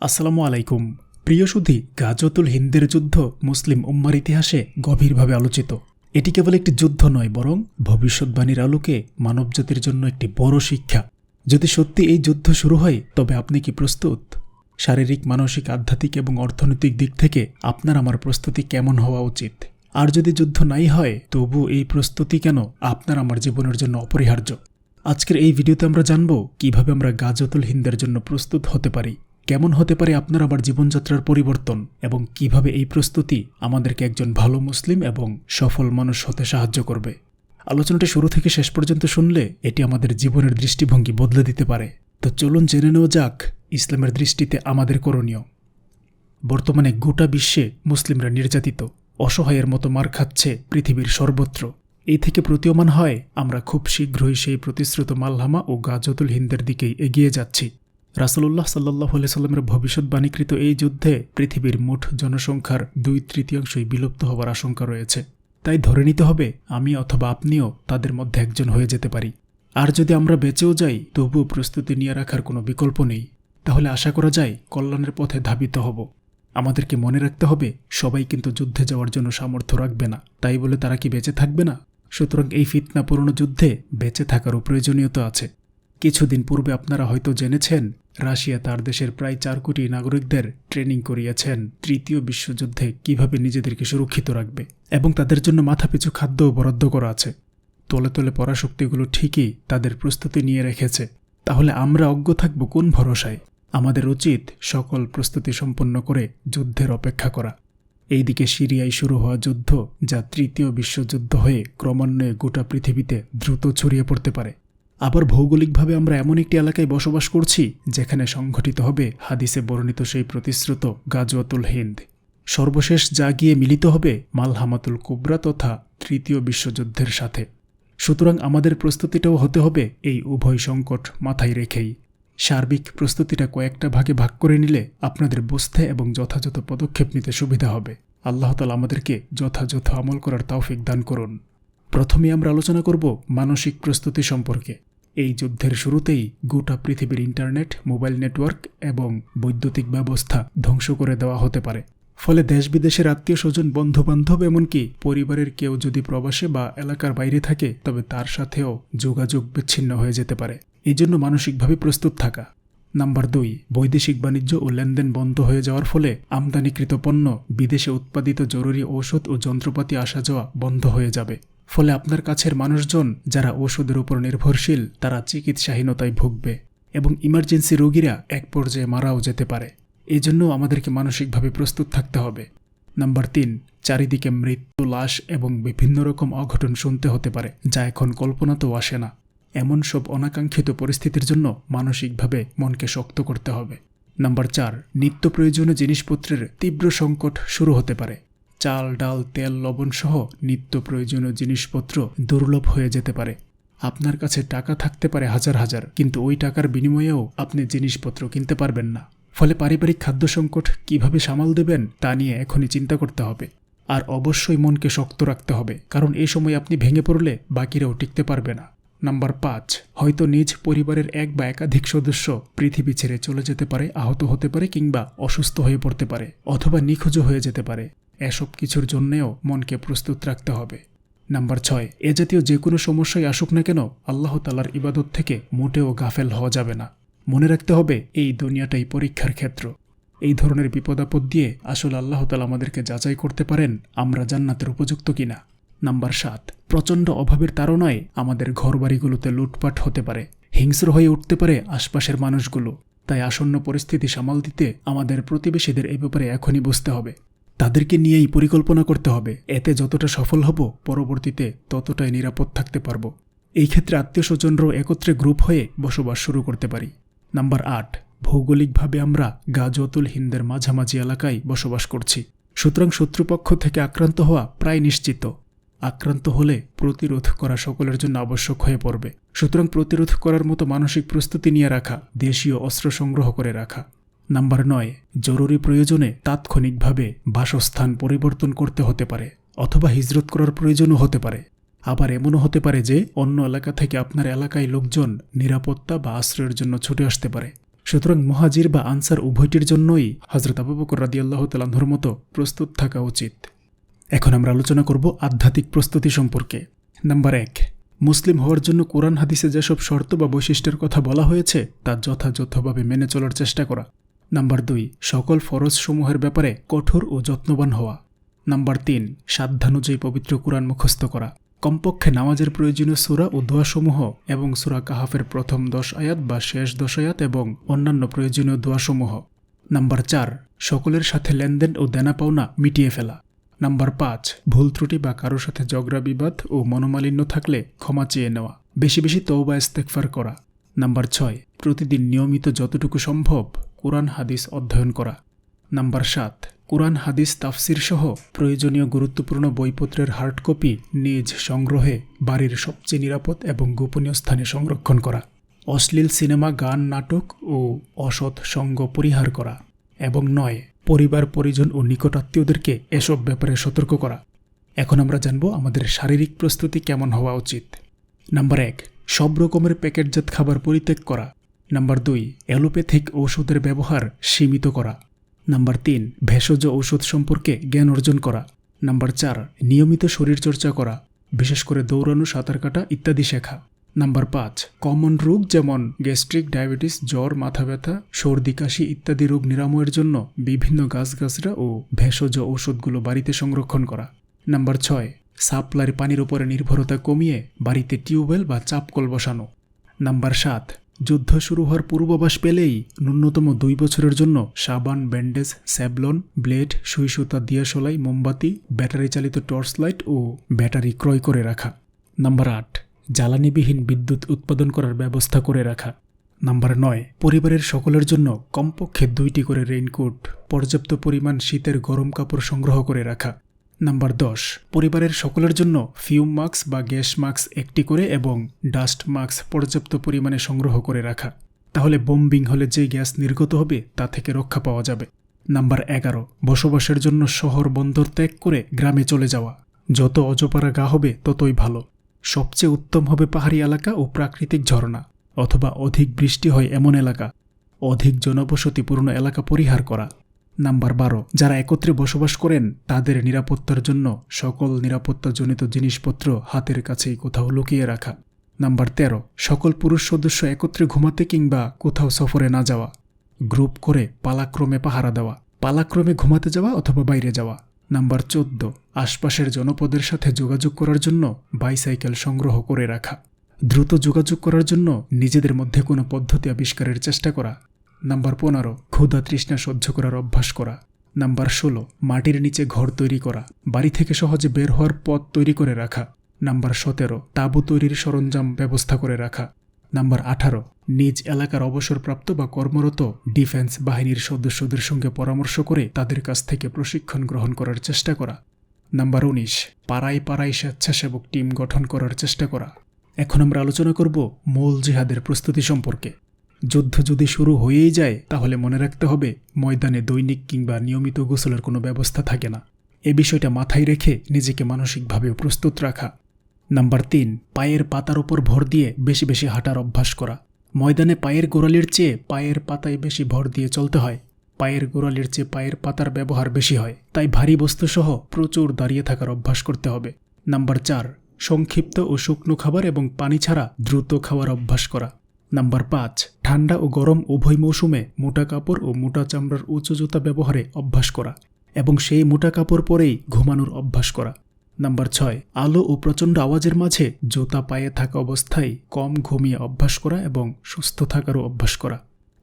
আসসালামু আলাইকুম। প্রিয় সুধী গাজতুল হিন্দের যুদ্ধ মুসলিম উম্মার ইতিহাসে গভীরভাবে আলোচিত। এটি কেবল একটি যুদ্ধ নয়, বরং ভবিষ্যৎবাণীর আলোকে মানবজাতির জন্য একটি বড় শিক্ষা। যদি সত্যি এই যুদ্ধ শুরু হয়, তবে আপনি কি প্রস্তুত? শারীরিক, মানসিক, আধ্যাত্মিক এবং অর্থনৈতিক দিক থেকে আপনার আমার প্রস্তুতি কেমন হওয়া উচিত? আর যদি যুদ্ধ নাই হয়, তবু এই প্রস্তুতি কেন আপনার আমার জীবনের জন্য অপরিহার্য? আজকের এই ভিডিওতে আমরা জানব কীভাবে আমরা গাজতুল হিন্দের জন্য প্রস্তুত হতে পারি। কেমন হতে পারে আপনার আবার জীবনযাত্রার পরিবর্তন এবং কীভাবে এই প্রস্তুতি আমাদেরকে একজন ভালো মুসলিম এবং সফল মানুষ হতে সাহায্য করবে? আলোচনাটি শুরু থেকে শেষ পর্যন্ত শুনলে এটি আমাদের জীবনের দৃষ্টিভঙ্গি বদলে দিতে পারে। তো চলুন জেনে নেওয়া যাক ইসলামের দৃষ্টিতে আমাদের করণীয়। বর্তমানে গোটা বিশ্বে মুসলিমরা নির্যাতিত, অসহায়ের মতো মার খাচ্ছে পৃথিবীর সর্বত্র। এই থেকে প্রতীয়মান হয়, আমরা খুব শীঘ্রই সেই প্রতিশ্রুত মালহামা ও গাজতুল হিন্দের দিকেই এগিয়ে যাচ্ছি। রাসুল্লাহ সাল্লাহ সাল্লামের ভবিষ্যৎবাণীকৃত এই যুদ্ধে পৃথিবীর মোট জনসংখ্যার দুই তৃতীয়াংশই বিলুপ্ত হওয়ার আশঙ্কা রয়েছে। তাই ধরে নিতে হবে, আমি অথবা আপনিও তাদের মধ্যে একজন হয়ে যেতে পারি। আর যদি আমরা বেঁচেও যাই, তবুও প্রস্তুতি নিয়ে রাখার কোনো বিকল্প নেই। তাহলে আশা করা যায়, কল্যাণের পথে ধাবিত হব। আমাদেরকে মনে রাখতে হবে, সবাই কিন্তু যুদ্ধে যাওয়ার জন্য সামর্থ্য রাখবে না। তাই বলে তারা কি বেঁচে থাকবে না? সুতরাং এই ফিতনা পুরনো যুদ্ধে বেঁচে থাকারও প্রয়োজনীয়তা আছে। কিছুদিন পূর্বে আপনারা হয়তো জেনেছেন রাশিয়া তার দেশের প্রায় চার কোটি নাগরিকদের ট্রেনিং করিয়েছেন। তৃতীয় বিশ্বযুদ্ধে কীভাবে নিজেদেরকে সুরক্ষিত রাখবে এবং তাদের জন্য মাথাপিছু খাদ্যও বরাদ্দ করা আছে। তলে তলে পরাশক্তিগুলো ঠিকই তাদের প্রস্তুতি নিয়ে রেখেছে। তাহলে আমরা অজ্ঞ থাকব কোন ভরসায়? আমাদের উচিত সকল প্রস্তুতি সম্পন্ন করে যুদ্ধের অপেক্ষা করা। এইদিকে সিরিয়ায় শুরু হওয়া যুদ্ধ যা তৃতীয় বিশ্বযুদ্ধ হয়ে ক্রমান্বয়ে গোটা পৃথিবীতে দ্রুত ছড়িয়ে পড়তে পারে। আবার ভৌগোলিকভাবে আমরা এমন একটি এলাকায় বসবাস করছি, যেখানে সংঘটিত হবে হাদিসে বর্ণিত সেই প্রতিশ্রুত গাজওয়াতুল হিন্দ। সর্বশেষ যা গিয়ে মিলিত হবে মালহামাতুল কুবরা তথা তৃতীয় বিশ্বযুদ্ধের সাথে। সুতরাং আমাদের প্রস্তুতিটাও হতে হবে এই উভয় সংকট মাথায় রেখেই। সার্বিক প্রস্তুতিটা কয়েকটা ভাগে ভাগ করে নিলে আপনাদের বুঝতে এবং যথাযথ পদক্ষেপ নিতে সুবিধা হবে। আল্লাহ তালা আমাদেরকে যথাযথ আমল করার তৌফিক দান করুন। প্রথমে আমরা আলোচনা করব মানসিক প্রস্তুতি সম্পর্কে। এই যুদ্ধের শুরুতেই গোটা পৃথিবীর ইন্টারনেট, মোবাইল নেটওয়ার্ক এবং বৈদ্যুতিক ব্যবস্থা ধ্বংস করে দেওয়া হতে পারে। ফলে দেশ বিদেশের আত্মীয় স্বজন বন্ধুবান্ধব এমনকি পরিবারের কেউ যদি প্রবাসে বা এলাকার বাইরে থাকে, তবে তার সাথেও যোগাযোগ বিচ্ছিন্ন হয়ে যেতে পারে। এই জন্য মানসিকভাবে প্রস্তুত থাকা। নাম্বার দুই, বৈদেশিক বাণিজ্য ও লেনদেন বন্ধ হয়ে যাওয়ার ফলে আমদানিকৃত পণ্য, বিদেশে উৎপাদিত জরুরি ঔষধ ও যন্ত্রপাতি আসা যাওয়া বন্ধ হয়ে যাবে। ফলে আপনার কাছের মানুষজন যারা ওষুধের উপর নির্ভরশীল, তারা চিকিৎসাহীনতায় ভুগবে এবং ইমার্জেন্সি রোগীরা এক পর্যায়ে মারাও যেতে পারে। এই জন্য আমাদেরকে মানসিকভাবে প্রস্তুত থাকতে হবে। নাম্বার তিন, চারিদিকে মৃত্যু, লাশ এবং বিভিন্ন রকম অঘটন শুনতে হতে পারে, যা এখন কল্পনাতেও আসে না। এমন সব অনাকাঙ্ক্ষিত পরিস্থিতির জন্য মানসিকভাবে মনকে শক্ত করতে হবে। নাম্বার চার, নিত্য প্রয়োজনীয় জিনিসপত্রের তীব্র সংকট শুরু হতে পারে। চাল, ডাল, তেল লবণ সহ নিত্য প্রয়োজনীয় জিনিসপত্র দুর্লভ হয়ে যেতে পারে। আপনার কাছে টাকা থাকতে পারে হাজার হাজার, কিন্তু ওই টাকার বিনিময়েও আপনি জিনিসপত্র কিনতে পারবেন না। ফলে পারিবারিক খাদ্য সংকট কীভাবে সামাল দেবেন, তা নিয়ে এখনই চিন্তা করতে হবে। আর অবশ্যই মনকে শক্ত রাখতে হবে, কারণ এই সময় আপনি ভেঙে পড়লে বাকিরাও টিকতে পারবে না। নাম্বার পাঁচ, হয়তো নিজ পরিবারের এক বা একাধিক সদস্য পৃথিবী ছেড়ে চলে যেতে পারে, আহত হতে পারে কিংবা অসুস্থ হয়ে পড়তে পারে, অথবা নিখোঁজ হয়ে যেতে পারে। এসব কিছুর জন্যেও মনকে প্রস্তুত রাখতে হবে। নাম্বার ছয়, এ জাতীয় যে কোনো সমস্যায় আসুক না কেন, আল্লাহ তালার ইবাদত থেকে মোটেও গাফেল হওয়া যাবে না। মনে রাখতে হবে, এই দুনিয়াটাই পরীক্ষার ক্ষেত্র। এই ধরনের বিপদাপদ দিয়ে আসলে আল্লাহ তালা আমাদেরকে যাচাই করতে পারেন, আমরা জান্নাতের উপযুক্ত কিনা। নাম্বার সাত, প্রচণ্ড অভাবের তাড়নায় আমাদের ঘরবাড়িগুলোতে লুটপাট হতে পারে। হিংস্র হয়ে উঠতে পারে আশপাশের মানুষগুলো। তাই আসন্ন পরিস্থিতি সামাল দিতে আমাদের প্রতিবেশীদের এ ব্যাপারে এখনই বুঝতে হবে। তাদেরকে নিয়েই পরিকল্পনা করতে হবে। এতে যতটা সফল হব, পরবর্তীতে ততটাই নিরাপদ থাকতে পারব। এই ক্ষেত্রে আত্মীয় স্বজনরাও একত্রে গ্রুপ হয়ে বসবাস শুরু করতে পারি। নাম্বার আট, ভৌগোলিকভাবে আমরা গাজতুল হিন্দের মাঝামাঝি এলাকায় বসবাস করছি। সুতরাং শত্রুপক্ষ থেকে আক্রান্ত হওয়া প্রায় নিশ্চিত। আক্রান্ত হলে প্রতিরোধ করা সকলের জন্য আবশ্যক হয়ে পড়বে। সুতরাং প্রতিরোধ করার মতো মানসিক প্রস্তুতি নিয়ে রাখা, দেশীয় অস্ত্র সংগ্রহ করে রাখা। নাম্বার নয়, জরুরি প্রয়োজনে তাৎক্ষণিকভাবে বাসস্থান পরিবর্তন করতে হতে পারে, অথবা হিজরত করার প্রয়োজনও হতে পারে। আবার এমনও হতে পারে যে, অন্য এলাকা থেকে আপনার এলাকায় লোকজন নিরাপত্তা বা আশ্রয়ের জন্য ছুটে আসতে পারে। সুতরাং মহাজির বা আনসার উভয়টির জন্যই হজরত বকর রাদিয়াল্লাহ তালাহর মতো প্রস্তুত থাকা উচিত। এখন আমরা আলোচনা করব আধ্যাত্মিক প্রস্তুতি সম্পর্কে। নাম্বার এক, মুসলিম হওয়ার জন্য কোরআন হাদিসে যেসব শর্ত বা বৈশিষ্ট্যের কথা বলা হয়েছে, তা যথাযথভাবে মেনে চলার চেষ্টা করা। নাম্বার দুই, সকল ফরজসমূহের ব্যাপারে কঠোর ও যত্নবান হওয়া। নাম্বার তিন, সাধ্যানুযায়ী পবিত্র কোরআন মুখস্থ করা। কমপক্ষে নামাজের প্রয়োজনীয় সুরা ও দোয়াসমূহ এবং সুরা কাহাফের প্রথম দশ আয়াত বা শেষ দশ আয়াত এবং অন্যান্য প্রয়োজনীয় দোয়াসমূহ। নাম্বার চার, সকলের সাথে লেনদেন ও দেনা পাওনা মিটিয়ে ফেলা। নাম্বার পাঁচ, ভুল ত্রুটি বা কারোর সাথে ঝগড়া, বিবাদ ও মনোমালিন্য থাকলে ক্ষমা চেয়ে নেওয়া। বেশি বেশি তৌবা ইস্তেকফার করা। নাম্বার ছয়, প্রতিদিন নিয়মিত যতটুকু সম্ভব কোরআন হাদিস অধ্যয়ন করা। নাম্বার সাত, কোরআন হাদিস তাফসির সহ প্রয়োজনীয় গুরুত্বপূর্ণ বইপত্রের হার্ড কপি নিজ সংগ্রহে বাড়ির সবচেয়ে নিরাপদ এবং গোপনীয় স্থানে সংরক্ষণ করা। অশ্লীল সিনেমা, গান, নাটক ও অসৎ সঙ্গ পরিহার করা। এবং নয়, পরিবার, পরিজন ও নিকটাত্মীয়দেরকে এসব ব্যাপারে সতর্ক করা। এখন আমরা জানব আমাদের শারীরিক প্রস্তুতি কেমন হওয়া উচিত। নাম্বার এক, সব রকমের প্যাকেটজাত খাবার পরিত্যাগ করা। নাম্বার দুই, অ্যালোপ্যাথিক ঔষধের ব্যবহার সীমিত করা। নাম্বার তিন, ভেষজ ঔষধ সম্পর্কে জ্ঞান অর্জন করা। নাম্বার চার, নিয়মিত শরীরচর্চা করা, বিশেষ করে দৌড়ানো, সাঁতার কাটা ইত্যাদি শেখা। নাম্বার পাঁচ, কমন রোগ যেমন গ্যাস্ট্রিক ডায়াবেটিস, জ্বর, মাথা ব্যথা, সর্দি, কাশি ইত্যাদি রোগ নিরাময়ের জন্য বিভিন্ন গাছগাছরা ও ভেষজ ঔষধগুলো বাড়িতে সংরক্ষণ করা। নাম্বার ছয়, সাপ্লাইয়ের পানির উপরে নির্ভরতা কমিয়ে বাড়িতে টিউবওয়েল বা চাপকল বসানো। নাম্বার সাত যুদ্ধ শুরু হওয়ার পূর্বাভাস পেলেই ন্যূনতম দুই বছরের জন্য সাবান, ব্যান্ডেজ স্যাবলন ব্লেড সুই সুতা দিয়াশলাই, মোমবাতি ব্যাটারি চালিত টর্চ লাইট ও ব্যাটারি ক্রয় করে রাখা। নাম্বার আট, জ্বালানিবিহীন বিদ্যুৎ উৎপাদন করার ব্যবস্থা করে রাখা। নাম্বার নয়, পরিবারের সকলের জন্য কমপক্ষে দুইটি করে রেইনকোট, পর্যাপ্ত পরিমাণ শীতের গরম কাপড় সংগ্রহ করে রাখা। নাম্বার দশ। পরিবারের সকলের জন্য ফিউম মাস্ক বা গ্যাস মাস্ক একটি করে এবং ডাস্ট মাস্ক পর্যাপ্ত পরিমাণে সংগ্রহ করে রাখা। তাহলে বোম্বিং হলে যে গ্যাস নির্গত হবে, তা থেকে রক্ষা পাওয়া যাবে। নাম্বার এগারো। বসবাসের জন্য শহর বন্দর ত্যাগ করে গ্রামে চলে যাওয়া। যত অজপাড়া গা হবে, ততই ভালো। সবচেয়ে উত্তম হবে পাহাড়ি এলাকা ও প্রাকৃতিক ঝর্ণা, অথবা অধিক বৃষ্টি হয় এমন এলাকা। অধিক জনবসতিপূর্ণ এলাকা পরিহার করা। নাম্বার বারো। যারা একত্রে বসবাস করেন, তাদের নিরাপত্তার জন্য সকল নিরাপত্তাজনিত জিনিসপত্র হাতের কাছেই কোথাও লুকিয়ে রাখা। নাম্বার তেরো। সকল পুরুষ সদস্য একত্রে ঘুমাতে কিংবা কোথাও সফরে না যাওয়া। গ্রুপ করে পালাক্রমে পাহারা দেওয়া। পালাক্রমে ঘুমাতে যাওয়া অথবা বাইরে যাওয়া। নাম্বার চোদ্দ। আশপাশের জনপদের সাথে যোগাযোগ করার জন্য বাইসাইকেল সংগ্রহ করে রাখা। দ্রুত যোগাযোগ করার জন্য নিজেদের মধ্যে কোনো পদ্ধতি আবিষ্কারের চেষ্টা করা। নাম্বার পনেরো, ক্ষুধা তৃষ্ণা সহ্য করার অভ্যাস করা। নাম্বার ষোলো, মাটির নিচে ঘর তৈরি করা। বাড়ি থেকে সহজে বের হওয়ার পথ তৈরি করে রাখা। নাম্বার সতেরো, তাঁবু তৈরির সরঞ্জাম ব্যবস্থা করে রাখা। নাম্বার আঠারো, নিজ এলাকার অবসরপ্রাপ্ত বা কর্মরত ডিফেন্স বাহিনীর সদস্যদের সঙ্গে পরামর্শ করে তাদের কাছ থেকে প্রশিক্ষণ গ্রহণ করার চেষ্টা করা। নাম্বার উনিশ, পাড়ায় পাড়ায় স্বেচ্ছাসেবক টিম গঠন করার চেষ্টা করা। এখন আমরা আলোচনা করব মূল জিহাদের প্রস্তুতি সম্পর্কে। যুদ্ধ যদি শুরু হয়েই যায়, তাহলে মনে রাখতে হবে, ময়দানে দৈনিক কিংবা নিয়মিত গোসলের কোনো ব্যবস্থা থাকে না। এ বিষয়টা মাথায় রেখে নিজেকে মানসিকভাবেও প্রস্তুত রাখা। নাম্বার তিন, পায়ের পাতার ওপর ভর দিয়ে বেশি বেশি হাঁটার অভ্যাস করা। ময়দানে পায়ের গোড়ালির চেয়ে পায়ের পাতায় বেশি ভর দিয়ে চলতে হয়। পায়ের গোড়ালির চেয়ে পায়ের পাতার ব্যবহার বেশি হয়। তাই ভারী বস্তুসহ প্রচুর দাঁড়িয়ে থাকার অভ্যাস করতে হবে। নাম্বার চার, সংক্ষিপ্ত ও শুকনো খাবার এবং পানি ছাড়া দ্রুত খাওয়ার অভ্যাস করা। নাম্বার পাঁচ, ঠান্ডা ও গরম উভয় মৌসুমে মোটা কাপড় ও মোটা চামড়ার উঁচু জুতা ব্যবহারে অভ্যাস করা এবং সেই মোটা কাপড় পরেই ঘুমানোর অভ্যাস করা। নাম্বার ছয়, আলো ও প্রচণ্ড আওয়াজের মাঝে জুতা পায়ে থাকা অবস্থায় কম ঘুমিয়ে অভ্যাস করা এবং সুস্থ থাকারও অভ্যাস করা।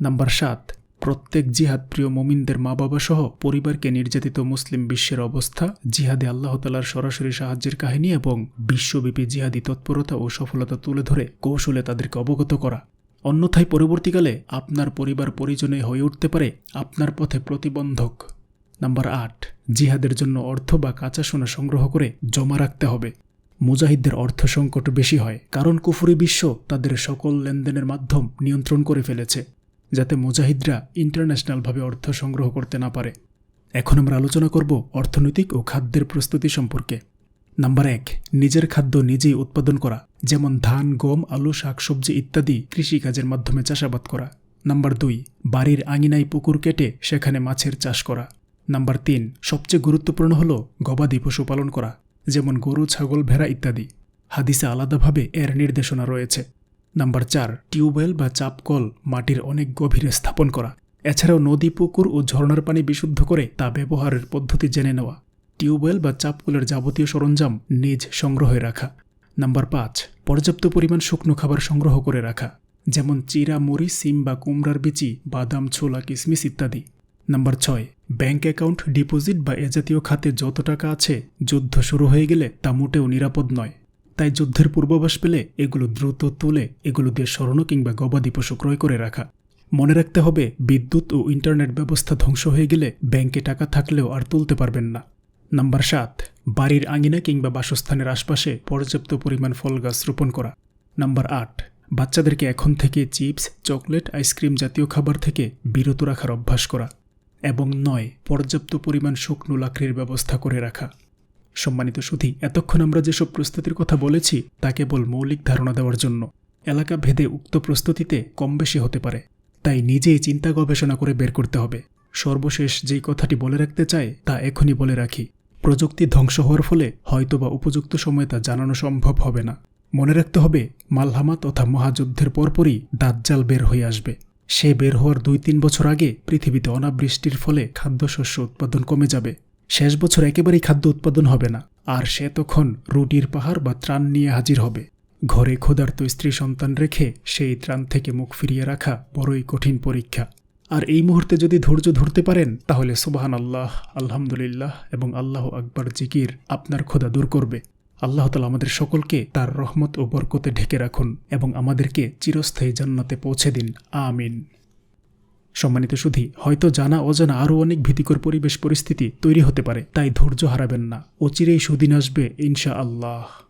নাম্বার সাত প্রত্যেক জিহাদ প্রিয় মোমিনদের মা বাবা সহ পরিবারকে নির্যাতিত মুসলিম বিশ্বের অবস্থা, জিহাদে আল্লাহ তালার সরাসরি সাহায্যের কাহিনী এবং বিশ্বব্যাপী জিহাদি তৎপরতা ও সফলতা তুলে ধরে কৌশলে তাদেরকে অবগত করা। অন্যথায় পরবর্তীকালে আপনার পরিবার পরিজনে হয়ে উঠতে পারে আপনার পথে প্রতিবন্ধক। নাম্বার আট, জিহাদের জন্য অর্থ বা কাঁচা সোনা সংগ্রহ করে জমা রাখতে হবে। মুজাহিদদের অর্থ সংকট বেশি হয়, কারণ কুফুরি বিশ্ব তাদের সকল লেনদেনের মাধ্যম নিয়ন্ত্রণ করে ফেলেছে। যাতে মুজাহিদরা ইন্টারন্যাশনালভাবে অর্থ সংগ্রহ করতে না পারে। এখন আমরা আলোচনা করব অর্থনৈতিক ও খাদ্যের প্রস্তুতি সম্পর্কে। নাম্বার এক, নিজের খাদ্য নিজেই উৎপাদন করা, যেমন ধান, গম, আলু, শাকসবজি ইত্যাদি কৃষিকাজের মাধ্যমে চাষাবাদ করা। নাম্বার দুই, বাড়ির আঙিনায় পুকুর কেটে সেখানে মাছের চাষ করা। নাম্বার তিন, সবচেয়ে গুরুত্বপূর্ণ হল গবাদি পশু পালন করা, যেমন গরু, ছাগল, ভেড়া ইত্যাদি। হাদিসে আলাদাভাবে এর নির্দেশনা রয়েছে। নাম্বার চার, টিউবওয়েল বা চাপকল মাটির অনেক গভীরে স্থাপন করা। এছাড়াও নদী, পুকুর ও ঝর্ণার পানি বিশুদ্ধ করে তা ব্যবহারের পদ্ধতি জেনে নেওয়া। টিউবওয়েল বা চাপকলের যাবতীয় সরঞ্জাম নিজ সংগ্রহে রাখা। নাম্বার পাঁচ, পর্যাপ্ত পরিমাণ শুকনো খাবার সংগ্রহ করে রাখা, যেমন চিরা, মুড়ি, সিম বা কুমড়ার বিচি, বাদাম, ছোলা কিশমিশ ইত্যাদি। নাম্বার ছয়, ব্যাংক অ্যাকাউন্ট, ডিপোজিট বা এ জাতীয় খাতে যত টাকা আছে, যুদ্ধ শুরু হয়ে গেলে তা মোটেও নিরাপদ নয়। তাই যুদ্ধের পূর্বাভাস পেলে এগুলো দ্রুত তুলে, এগুলো দিয়ে স্মরণ কিংবা গবাদি পশু ক্রয় করে রাখা। মনে রাখতে হবে, বিদ্যুৎ ও ইন্টারনেট ব্যবস্থা ধ্বংস হয়ে গেলে ব্যাংকে টাকা থাকলেও আর তুলতে পারবেন না। নাম্বার সাত, বাড়ির আঙিনা কিংবা বাসস্থানের আশপাশে পর্যাপ্ত পরিমাণ ফল গাছ রোপণ করা। নাম্বার আট, বাচ্চাদেরকে এখন থেকে চিপস, চকলেট, আইসক্রিম জাতীয় খাবার থেকে বিরত রাখার অভ্যাস করা। এবং নয়, পর্যাপ্ত পরিমাণ শুকনো লাকড়ির ব্যবস্থা করে রাখা। সম্মানিত সুধী, এতক্ষণ আমরা যেসব প্রস্তুতির কথা বলেছি, তা কেবল মৌলিক ধারণা দেওয়ার জন্য। এলাকা ভেদে উক্ত প্রস্তুতিতে কম বেশি হতে পারে। তাই নিজেই চিন্তা গবেষণা করে বের করতে হবে। সর্বশেষ যেই কথাটি বলে রাখতে চাই, তা এখনই বলে রাখি। প্রযুক্তি ধ্বংস হওয়ার ফলে হয়তোবা উপযুক্ত সময়ে তা জানানো সম্ভব হবে না। মনে রাখতে হবে, মালহামা তথা মহাযুদ্ধের পরপরই দাজ্জাল বের হয়ে আসবে। সে বের হওয়ার দুই তিন বছর আগে পৃথিবীতে অনাবৃষ্টির ফলে খাদ্যশস্য উৎপাদন কমে যাবে। শেষ বছর একেবারেই খাদ্য উৎপাদন হবে না। আর সে তখন রুটির পাহাড় বা ত্রাণ নিয়ে হাজির হবে। ঘরে ক্ষুধার্ত স্ত্রী সন্তান রেখে সেই ত্রাণ থেকে মুখ ফিরিয়ে রাখা বড়ই কঠিন পরীক্ষা। আর এই মুহূর্তে যদি ধৈর্য ধরতে পারেন, তাহলে সুবাহান আল্লাহ আলহামদুলিল্লাহ এবং আল্লাহ আকবর জিকির আপনার ক্ষুধা দূর করবে। আল্লাহ তালা আমাদের সকলকে তার রহমত ও বরকতে ঢেকে রাখুন এবং আমাদেরকে চিরস্থায়ী জান্নাতে পৌঁছে দিন। আমিন। সম্মানিত সুধী, হয়তো জানা অজানা আরও অনেক ভীতিকর পরিবেশ পরিস্থিতি তৈরি হতে পারে, তাই ধৈর্য হারাবেন না। অচিরেই সুদিন আসবে ইনশা আল্লাহ